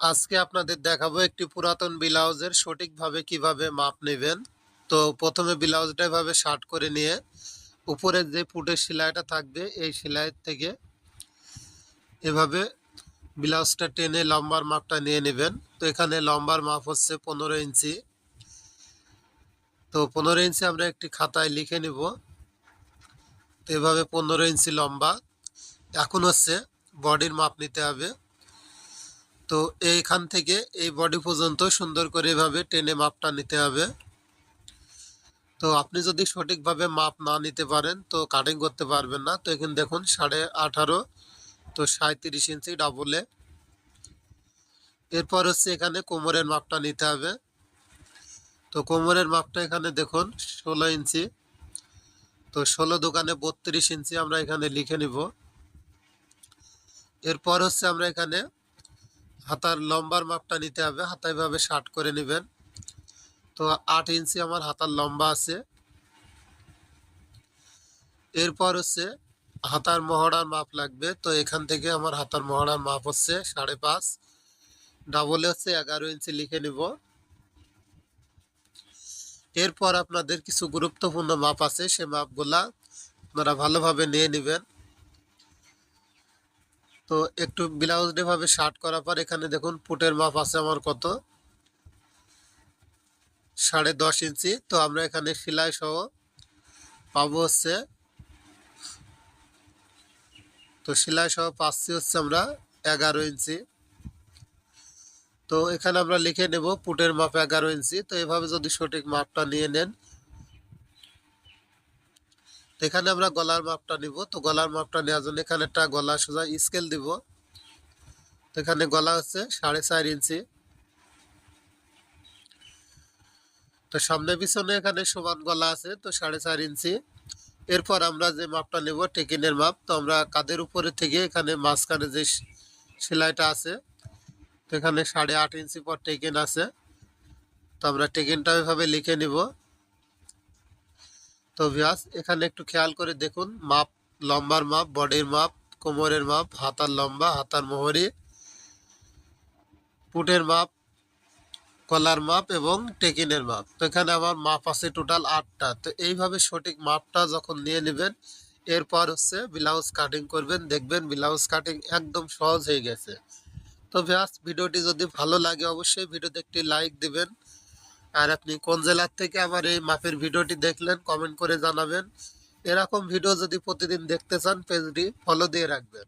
আজকে আপনাদের দেখাবো একটি পুরাতন ব্লাউজের সঠিকভাবে কীভাবে মাপ নেবেন। তো প্রথমে ব্লাউজটা এভাবে শার্ট করে নিয়ে উপরে যে পুটের সেলাইটা থাকবে, এই সেলাই থেকে এভাবে ব্লাউজটা টেনে লম্বার মাপটা নিয়ে নেবেন। তো এখানে লম্বার মাপ হচ্ছে পনেরো ইঞ্চি। তো পনেরো ইঞ্চি আমরা একটি খাতায় লিখে নিব। তো এভাবে পনেরো ইঞ্চি লম্বা। এখন হচ্ছে বডির মাপ নিতে হবে। তো এইখান থেকে এই বডি পর্যন্ত সুন্দর করে এভাবে টেনে মাপটা নিতে হবে। তো আপনি যদি সঠিকভাবে মাপ না নিতে পারেন, তো কাটিং করতে পারবেন না। তো এখানে দেখুন, সাড়ে আঠারো, তো সাঁত্রিশ ইঞ্চি ডাবলে এরপর হচ্ছে এখানে কোমরের মাপটা নিতে হবে। তো কোমরের মাপটা এখানে দেখুন, ষোলো ইঞ্চি। তো ষোলো দোকানে বত্রিশ ইঞ্চি আমরা এখানে লিখে নিব। এরপর হচ্ছে আমরা এখানে হাতার লম্বার মাপটা নিতে হবে হাতা এভাবে শার্ট করে নেবেন। তো আট ইঞ্চি আমার হাতার লম্বা আছে। এরপর হচ্ছে হাতার মহড়ার মাপ লাগবে, তো এখান থেকে আমার হাতার মহড়ার মাপ হচ্ছে সাড়ে পাঁচ। ডাবলে হচ্ছে এগারো ইঞ্চি লিখে নিব। এরপর আপনাদের কিছু গুরুত্বপূর্ণ মাপ আছে, সে মাপগুলা আপনারা ভালোভাবে নিয়ে নেবেন। তো একটু ব্লাউজ ভাবে শার্ট করার পর এখানে দেখুন পুটের মাপ আছে আমার কত? সাড়ে দশ ইঞ্চি। তো আমরা এখানে সেলাই সহ পাবো হচ্ছে, তো সেলাই সহ পাচ্ছি হচ্ছে আমরা এগারো ইঞ্চি। তো এখানে আমরা লিখে নেব পুটের মাপ এগারো ইঞ্চি। তো এভাবে যদি সঠিক মাপটা নিয়ে নেন তো এখানে আমরা গলার মাপটা নিব। তো গলার মাপটা নেওয়ার জন্য এখানে একটা গলা সোজা স্কেল দিব। তো এখানে গলা হচ্ছে সাড়ে চার ইঞ্চি। তো সামনে পিছনে এখানে সমান গলা আছে, তো সাড়ে চার ইঞ্চি। এরপর আমরা যে মাপটা নেব, টেকিনের মাপ, তো আমরা কাদের উপরে থেকে এখানে মাঝখানে যে সেলাইটা আছে, তো এখানে সাড়ে আট ইঞ্চি পর টেকিন আছে। তো আমরা টেকিনটা এভাবে লিখে নিব। তো ভিয়াস এখানে একটু খেয়াল করে দেখুন, মাপ, লম্বার মাপ, বডির মাপ, কোমরের মাপ, হাতার লম্বা, হাতার মোহরি, পুটের মাপ, কলার মাপ এবং টেকিনের মাপ। তো এখানে আমার মাপ আছে টোটাল আটটা। তো এইভাবে সঠিক মাপটা যখন নিয়ে নেবেন, এরপর হচ্ছে ব্লাউজ কাটিং করবেন, দেখবেন ব্লাউজ কাটিং একদম সহজ হয়ে গেছে। তো ভিয়াস ভিডিওটি যদি ভালো লাগে অবশ্যই ভিডিওতে একটি লাইক দিবেন আর আপনি কোন জেলার থেকে আমার এই মাপের ভিডিওটি দেখলেন কমেন্ট করে জানাবেন। এরকম ভিডিও যদি প্রতিদিন দেখতে চান পেজটি ফলো দিয়ে রাখবেন।